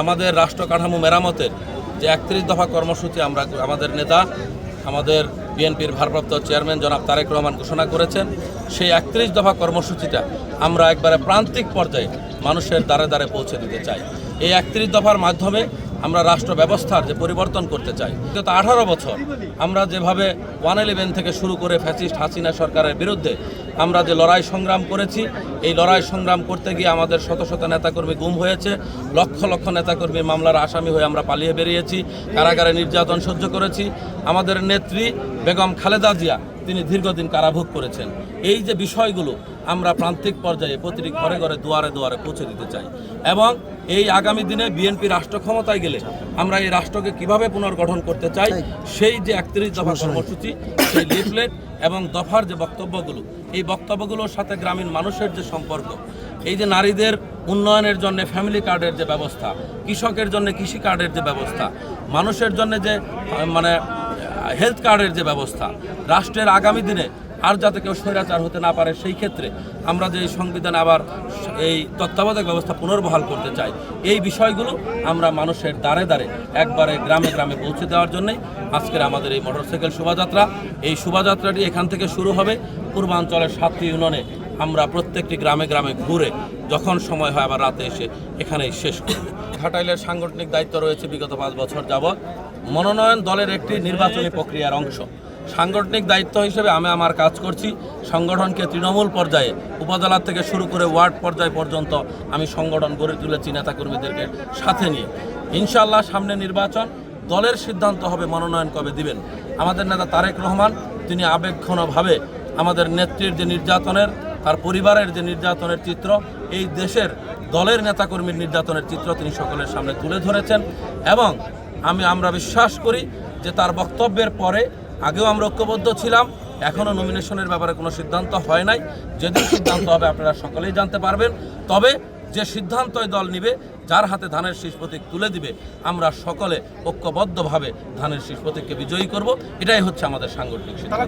আমাদের রাষ্ট্র কাঠামো মেরামতের যে একত্রিশ দফা কর্মসূচি আমরা আমাদের নেতা, আমাদের বিএনপির ভারপ্রাপ্ত চেয়ারম্যান জনাব তারেক রহমান ঘোষণা করেছেন, সেই একত্রিশ দফা কর্মসূচিটা আমরা একবারে প্রান্তিক পর্যায়ে মানুষের দ্বারে দ্বারে পৌঁছে দিতে চাই। এই একত্রিশ দফার মাধ্যমে আমরা রাষ্ট্র ব্যবস্থার যে পরিবর্তন করতে চাই, গত আঠারো বছর আমরা যেভাবে ওয়ান ইলেভেন থেকে শুরু করে ফ্যাসিস্ট হাসিনা সরকারের বিরুদ্ধে আমরা যে লড়াই সংগ্রাম করেছি এই লড়াই সংগ্রাম করতে গিয়ে আমাদের শত শত নেতাকর্মী গুম হয়েছে। লক্ষ লক্ষ নেতাকর্মী মামলার আসামি হয়ে আমরা পালিয়ে বেরিয়েছি কারাগারে নির্যাতন সহ্য করেছি। আমাদের নেত্রী বেগম খালেদা জিয়া তিনি দীর্ঘদিন কারাভোগ করেছেন। এই যে বিষয়গুলো আমরা প্রান্তিক পর্যায়ে প্রতিটি ঘরে ঘরে দুয়ারে দুয়ারে পৌঁছে দিতে চাই। এবং এই আগামী দিনে বিএনপি রাষ্ট্র ক্ষমতায় গেলে আমরা এই রাষ্ট্রকে কীভাবে পুনর্গঠন করতে চাই সেই যে একত্রিশ দফা কর্মসূচি সেই লিফলেট এবং দফার যে বক্তব্যগুলো, এই বক্তব্যগুলোর সাথে গ্রামীণ মানুষের যে সম্পর্ক, এই যে নারীদের উন্নয়নের জন্য ফ্যামিলি কার্ডের যে ব্যবস্থা, কৃষকের জন্য কৃষি কার্ডের যে ব্যবস্থা, মানুষের জন্য যে মানে হেলথ কার্ডের যে ব্যবস্থা, রাষ্ট্রের আগামী দিনে আর যাতে কেউ স্বৈরাচার হতে না পারে, সেই ক্ষেত্রে আমরা যে সংবিধান আবার এই তত্ত্বাবধায়ক ব্যবস্থা পুনর্বহাল করতে চাই, এই বিষয়গুলো আমরা মানুষের দ্বারে দ্বারে একবারে গ্রামে গ্রামে পৌঁছে দেওয়ার জন্যই আজকের আমাদের এই মোটরসাইকেল শোভাযাত্রা। এই শোভাযাত্রাটি এখান থেকে শুরু হবে। পূর্বাঞ্চলের সাতটি ইউনিয়নে আমরা প্রত্যেকটি গ্রামে গ্রামে ঘুরে যখন সময় হয় আবার রাতে এসে এখানেই শেষ করব ঘাটাইলের সাংগঠনিক দায়িত্ব রয়েছে বিগত পাঁচ বছর যাবৎ মনোনয়ন দলের একটি নির্বাচনী প্রক্রিয়ার অংশ। সাংগঠনিক দায়িত্ব হিসেবে আমি আমার কাজ করছি। সংগঠনকে তৃণমূল পর্যায়ে, উপজেলা থেকে শুরু করে ওয়ার্ড পর্যায় পর্যন্ত আমি সংগঠন গড়ে তুলেছি নেতাকর্মীদেরকে সাথে নিয়ে। ইনশাল্লাহ সামনে নির্বাচন, দলের সিদ্ধান্ত হবে মনোনয়ন কবে দিবেন। আমাদের নেতা তারেক রহমান, তিনি আবেগঘনভাবে আমাদের নেত্রীর যে নির্যাতনের, তার পরিবারের যে নির্যাতনের চিত্র, এই দেশের দলের নেতাকর্মীর নির্যাতনের চিত্র তিনি সকলের সামনে তুলে ধরেছেন এবং আমি আমরা বিশ্বাস করি যে তার বক্তব্যের পরে আগেও আমরা ঐক্যবদ্ধ ছিলাম, এখনও নমিনেশনের ব্যাপারে কোনো সিদ্ধান্ত হয় নাই। যদি সিদ্ধান্ত হবে, আপনারা সকলেই জানতে পারবেন। তবে যে সিদ্ধান্ত দল নিবে, যার হাতে ধানের শীষ প্রতীক তুলে দিবে, আমরা সকলে ঐক্যবদ্ধভাবে ধানের শীষ প্রতীককে বিজয়ী করব। এটাই হচ্ছে আমাদের সাংগঠনিক সিদ্ধান্ত।